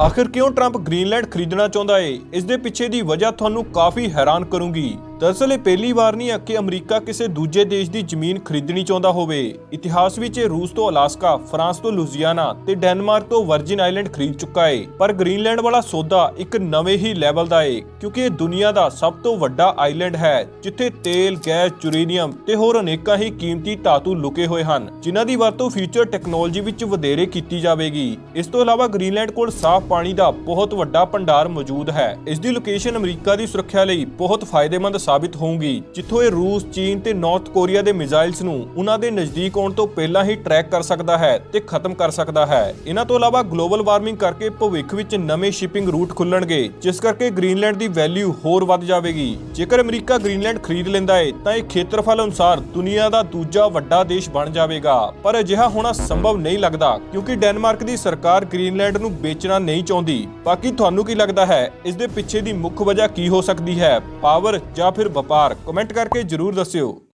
ਆਖਿਰ ਕਿਉਂ Trump Greenland ਖਰੀਦਣਾ ਚਾਹੁੰਦਾ ਏ? ਇਸ ਦੇ ਪਿੱਛੇ ਦੀ ਵਜ੍ਹਾ ਤੁਹਾਨੂੰ ਕਾਫੀ ਹੈਰਾਨ ਕਰੂੰਗੀ। ਦਰਅਸਲ ਇਹ ਪਹਿਲੀ ਵਾਰ ਨਹੀਂ ਹੈ ਕਿ ਅਮਰੀਕਾ ਕਿਸੇ ਦੂਜੇ ਦੇਸ਼ ਦੀ ਜ਼ਮੀਨ ਖਰੀਦਣੀ ਚਾਹੁੰਦਾ ਹੋਵੇ। ਇਤਿਹਾਸ ਵਿੱਚ ਇਹ ਰੂਸ ਤੋਂ ਅਲਾਸਕਾ, ਫਰਾਂਸ ਤੋਂ ਲੁਜ਼ੀਆਨਾ ਤੇ ਡੈਨਮਾਰਕ ਤੋਂ ਵਰਜਿਨ ਆਈਲੈਂਡ ਖਰੀਦ ਚੁੱਕਾ ਏ। ਪਰ ਗ੍ਰੀਨਲੈਂਡ ਵਾਲਾ ਸੌਦਾ ਇੱਕ ਨਵੇਂ ਹੀ ਲੈਵਲ ਦਾ ਏ, ਕਿਉਂਕਿ ਇਹ ਦੁਨੀਆ ਦਾ ਸਭ ਤੋਂ ਵੱਡਾ ਆਈਲੈਂਡ ਹੈ, ਜਿੱਥੇ ਤੇਲ, ਗੈਸ, ਯੂਰੇਨੀਅਮ ਤੇ ਹੋਰ ਅਨੇਕਾਂ ਹੀ ਕੀਮਤੀ ਧਾਤੂ ਲੁਕੇ ਹੋਏ ਹਨ, ਜਿਨ੍ਹਾਂ ਦੀ ਵਰਤੋਂ ਫਿਊਚਰ ਟੈਕਨੋਲੋਜੀ ਵਿੱਚ ਵਧੇਰੇ ਕੀਤੀ ਜਾਵੇਗੀ। ਇਸ ਤੋਂ ਇਲਾਵਾ ਗ੍ਰੀਨਲੈਂਡ ਕੋਲ ਸਾਫ਼ ਪਾਣੀ ਦਾ ਬਹੁਤ ਵੱਡਾ ਭੰਡਾਰ ਮੌਜੂਦ ਹੈ। ਇਸ ਦੀ ਲੋਕੇਸ਼ਨ ਅਮਰੀਕਾ ਦੀ ਸੁਰੱਖਿਆ ਲਈ ਬਹੁਤ ਫਾਇਦੇਮੰਦ ਸਾਬਿਤ ਹੋਊਗੀ। ਜਿੱਥੋਂ ਇਹ ਰੂਸ, ਚੀਨ ਤੇ ਨਾਰਥ ਕੋਰੀਆ ਦੇ ਮਿਜ਼ਾਈਲਸ ਨੂੰ ਉਹਨਾਂ ਦੇ ਨਜ਼ਦੀਕ ਆਉਣ ਤੋਂ ਪਹਿਲਾਂ ਹੀ ਟਰੈਕ ਕਰ ਸਕਦਾ ਹੈ ਤੇ ਖਤਮ ਕਰ ਸਕਦਾ ਹੈ। ਇਹਨਾਂ ਤੋਂ ਇਲਾਵਾ ਗਲੋਬਲ ਵਾਰਮਿੰਗ ਕਰਕੇ ਭਵਿੱਖ ਵਿੱਚ ਨਵੇਂ ਸ਼ਿਪਿੰਗ ਰੂਟ ਖੁੱਲਣਗੇ, ਜਿਸ ਕਰਕੇ ਗ੍ਰੀਨਲੈਂਡ ਦੀ ਵੈਲਿਊ ਹੋਰ ਵੱਧ ਜਾਵੇਗੀ। ਜੇਕਰ ਅਮਰੀਕਾ ਗ੍ਰੀਨਲੈਂਡ ਖਰੀਦ ਲੈਂਦਾ ਹੈ, ਤਾਂ ਇਹ ਖੇਤਰਫਲ ਅਨੁਸਾਰ ਦੁਨੀਆ ਦਾ ਦੂਜਾ ਵੱਡਾ ਦੇਸ਼ ਬਣ ਜਾਵੇਗਾ। ਪਰ ਅਜਿਹਾ ਹੋਣਾ ਸੰਭਵ ਨਹੀਂ ਲੱਗਦਾ, ਕਿਉਂਕਿ ਡੈਨਮਾਰਕ ਦੀ ਸਰਕਾਰ ਗ੍ਰੀਨਲੈਂਡ ਨੂੰ ਵੇਚਣਾ ਨਹੀਂ ਚਾਹੁੰਦੀ। ਬਾਕੀ ਤੁਹਾਨੂੰ ਕੀ ਲੱਗਦਾ ਹੈ, ਇਸ ਦੇ ਪਿੱਛੇ ਦੀ ਮੁੱਖ ਵਜ੍ਹਾ ਕੀ ਹੋ ਸਕਦੀ ਹੈ? ਪਾਵਰ ਜਾਂ ਜਾਂ ਫਿਰ ਵਪਾਰ। ਕਮੈਂਟ ਕਰਕੇ ਜਰੂਰ ਦੱਸਿਓ।